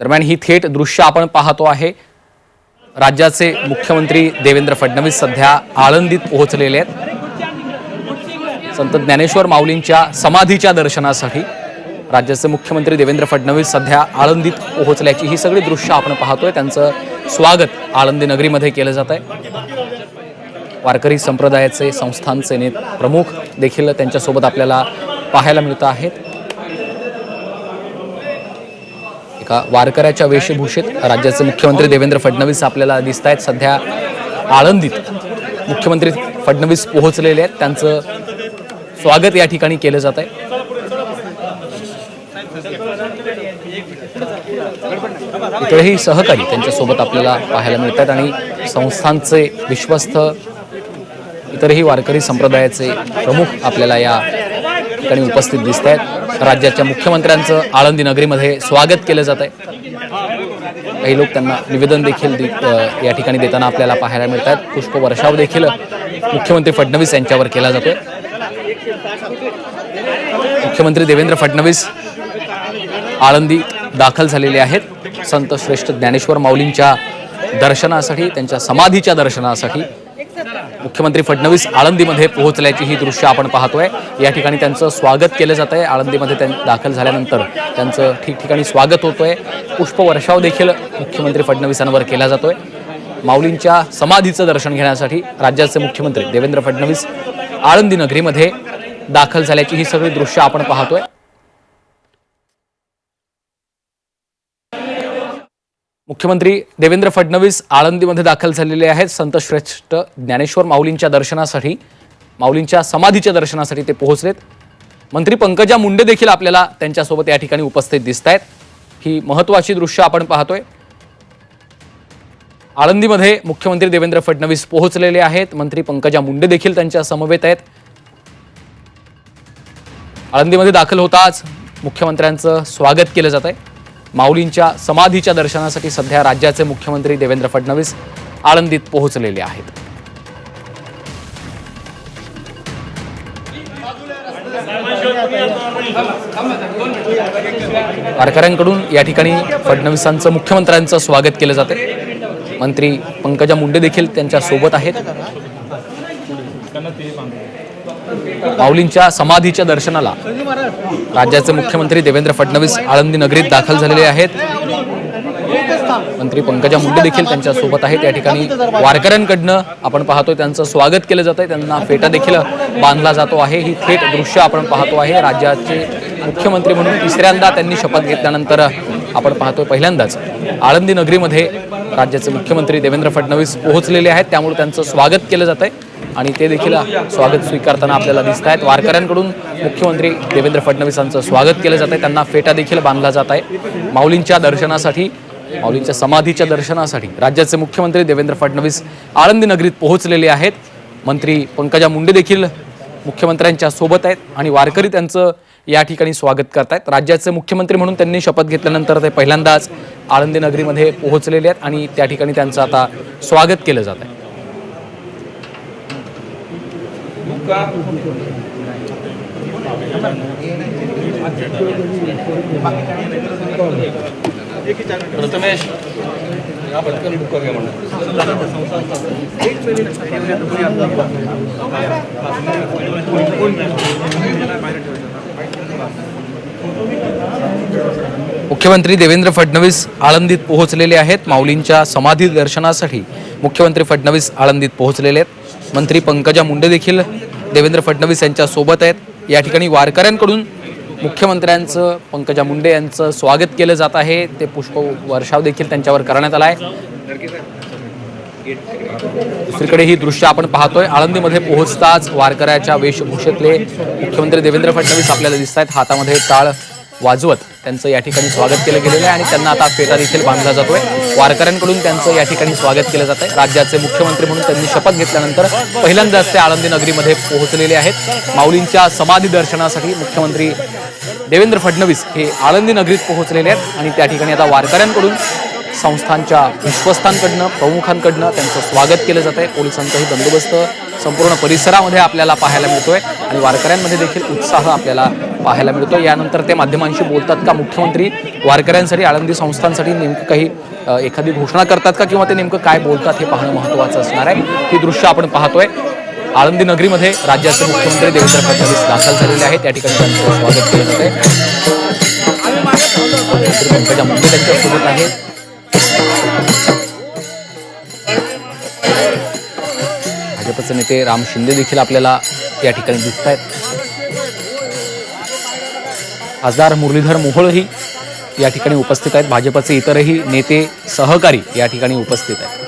दरम्यान ही थेट दृश्य आपण पाहतो आहे. राज्याचे मुख्यमंत्री देवेंद्र फडणवीस सध्या आळंदीत पोहोचलेले आहेत. संत ज्ञानेश्वर माऊलींच्या समाधीच्या दर्शनासाठी राज्याचे मुख्यमंत्री देवेंद्र फडणवीस सध्या आळंदीत पोहोचल्याची ही सगळी दृश्य आपण पाहतोय. त्यांचं स्वागत आळंदी नगरीमध्ये केलं जात आहे. वारकरी संप्रदायाचे संस्थांचे नेत प्रमुख देखील त्यांच्यासोबत आपल्याला पाहायला मिळत आहेत. एका वारकऱ्याच्या वेशभूषेत राज्याचे मुख्यमंत्री देवेंद्र फडणवीस आपल्याला दिसत आहेत. सध्या आळंदीत मुख्यमंत्री फडणवीस पोहोचलेले आहेत. त्यांचं स्वागत या ठिकाणी केलं जात आहे. इकडेही सहकारी त्यांच्यासोबत आपल्याला पाहायला मिळतात आणि संस्थांचे विश्वस्त इतरही वारकरी संप्रदायाचे प्रमुख आपल्याला या ठिकाणी उपस्थित दिसत आहेत राज्याच्या मुख्यमंत्र्यांचं आळंदी नगरीमध्ये स्वागत केलं जात आहे. काही लोक त्यांना निवेदन देखील या ठिकाणी देताना आपल्याला पाहायला मिळत आहेत पुष्पवर्षाव देखील मुख्यमंत्री फडणवीस यांच्यावर केला जातोय. मुख्यमंत्री देवेंद्र फडणवीस आळंदी दाखल झालेले आहेत. संत श्रेष्ठ ज्ञानेश्वर माऊलींच्या दर्शनासाठी त्यांच्या समाधीच्या दर्शनासाठी मुख्यमंत्री फडणवीस आळंदीमध्ये पोहोचल्याची ही दृश्य आपण पाहतोय. या ठिकाणी त्यांचं स्वागत केलं जात आहे आळंदीमध्ये त्यां दाखल झाल्यानंतर त्यांचं ठिकठिकाणी स्वागत होतोय. पुष्पवर्षाव देखील मुख्यमंत्री फडणवीसांवर केला जातोय. माऊलींच्या समाधीचं दर्शन घेण्यासाठी राज्याचे मुख्यमंत्री देवेंद्र फडणवीस आळंदी नगरीमध्ये दाखल झाल्याची ही सगळी दृश्य आपण पाहतोय. मुख्यमंत्री देवेंद्र फडणवीस आळंदीमध्ये दाखल झालेले आहेत. संत श्रेष्ठ ज्ञानेश्वर माऊलींच्या दर्शनासाठी माऊलींच्या समाधीच्या दर्शनासाठी ते पोहोचलेत. मंत्री पंकजा मुंडे देखील आपल्याला त्यांच्यासोबत या ठिकाणी उपस्थित दिसत आहेत ही महत्त्वाची दृश्य आपण पाहतोय. आळंदीमध्ये मुख्यमंत्री देवेंद्र फडणवीस पोहोचलेले आहेत. मंत्री पंकजा मुंडे देखील त्यांच्या समवेत आहेत. आळंदीमध्ये दाखल होताच मुख्यमंत्र्यांचं स्वागत केलं जात आहे माऊलींच्या समाधीच्या दर्शनासाठी सध्या राज्याचे मुख्यमंत्री देवेंद्र फडणवीस आळंदीत पोहोचलेले आहेत. वारकऱ्यांकडून या ठिकाणी फडणवीसांचं मुख्यमंत्र्यांचं स्वागत केलं जाते. मंत्री पंकजा मुंडे देखील त्यांच्यासोबत आहेत. माऊलींच्या समाधीच्या दर्शनाला राज्याचे मुख्यमंत्री देवेंद्र फडणवीस आळंदी नगरीत दाखल झालेले आहेत. मंत्री पंकजा मुंडे देखील त्यांच्यासोबत आहेत. या ठिकाणी वारकऱ्यांकडनं आपण पाहतोय त्यांचं स्वागत केलं जात आहे त्यांना फेटा देखील बांधला जातो आहे. ही थेट दृश्य आपण पाहतो आहे. राज्याचे मुख्यमंत्री म्हणून तिसऱ्यांदा त्यांनी शपथ घेतल्यानंतर आपण पाहतोय पहिल्यांदाच आळंदी नगरीमध्ये राज्याचे मुख्यमंत्री देवेंद्र फडणवीस पोहोचलेले आहेत. त्यामुळे त्यांचं स्वागत केलं जात आहे आणि ते देखील स्वागत स्वीकारताना आपल्याला दिसत आहेत. वारकऱ्यांकडून मुख्यमंत्री देवेंद्र फडणवीसांचं स्वागत केलं जात आहे त्यांना फेटा देखील बांधला जात आहे. माऊलींच्या दर्शनासाठी माऊलींच्या समाधीच्या दर्शनासाठी राज्याचे मुख्यमंत्री देवेंद्र फडणवीस आळंदी नगरीत पोहोचलेले आहेत. मंत्री पंकजा मुंडे देखील मुख्यमंत्र्यांच्या सोबत आहेत आणि वारकरी त्यांचं या ठिकाणी स्वागत करतायत. राज्याचे मुख्यमंत्री म्हणून त्यांनी शपथ घेतल्यानंतर ते पहिल्यांदाच आळंदी नगरीमध्ये पोहोचलेले आहेत आणि त्या ठिकाणी त्यांचं आता स्वागत केलं जात आहे प्रथमेश पटकन बुक करूया मुख्यमंत्री देवेंद्र फडणवीस आळंदीत पोहोचलेले आहेत. माऊलींच्या समाधी दर्शनासाठी मुख्यमंत्री फडणवीस आळंदीत पोहोचलेले आहेत. मंत्री पंकजा मुंडे देखील देवेंद्र फडणवीस यांच्या सोबत आहेत. या ठिकाणी वारकऱ्यांकडून मुख्यमंत्र्यांचं पंकजा मुंडे यांचं स्वागत केलं जात आहे. ते पुष्प वर्षाव देखील त्यांच्यावर करण्यात आला आहे दुसरीकडे ही दृश्य आपण पाहतोय. आळंदीमध्ये पोहोचताच वारकऱ्याच्या वेशभूषेतले मुख्यमंत्री देवेंद्र फडणवीस आपल्याला दिसत आहेत हातामध्ये टाळ वाजवत त्यांचं या ठिकाणी स्वागत केलं गेलेलं आहे आणि त्यांना आता फेटा देखील बांधला जातोय. वारकऱ्यांकडून त्यांचं या ठिकाणी स्वागत केलं जात आहे राज्याचे मुख्यमंत्री म्हणून त्यांनी शपथ घेतल्यानंतर पहिल्यांदाच ते आळंदी नगरीमध्ये पोहोचलेले आहेत. माऊलींच्या समाधी दर्शनासाठी मुख्यमंत्री देवेंद्र फडणवीस हे आळंदी नगरीत पोहोचलेले आहेत आणि त्या ठिकाणी आता वारकऱ्यांकडून संस्थांच्या विश्वस्तांकडनं प्रमुखांकडनं त्यांचं स्वागत केलं जात आहे पोलिसांचाही बंदोबस्त संपूर्ण परिसरामध्ये आपल्याला पाहायला मिळतोय आणि वारकऱ्यांमध्ये देखील उत्साह आपल्याला पाहायला मिळतो. यानंतर ते माध्यमांशी बोलतात का? मुख्यमंत्री वारकऱ्यांसाठी आळंदी संस्थांसाठी नेमकं काही एखादी घोषणा करतात का? किंवा ते नेमकं काय बोलतात हे पाहणं महत्त्वाचं असणार आहे. ही दृश्य आपण पाहतोय. आळंदी नगरीमध्ये राज्याचे मुख्यमंत्री देवेंद्र फडणवीस दाखल झालेले आहेत. त्या ठिकाणी त्यांचं स्वागत केलं जाते आहे. पंकजा मुंडे त्यांच्यासोबत आहेत. भाजपचे नेते राम शिंदे देखील आपल्याला या ठिकाणी दिसत आहेत खासदार मुरलीधर मोहोळही या ठिकाणी उपस्थित आहेत. भाजपचे इतरही नेते सहकारी या ठिकाणी उपस्थित आहेत.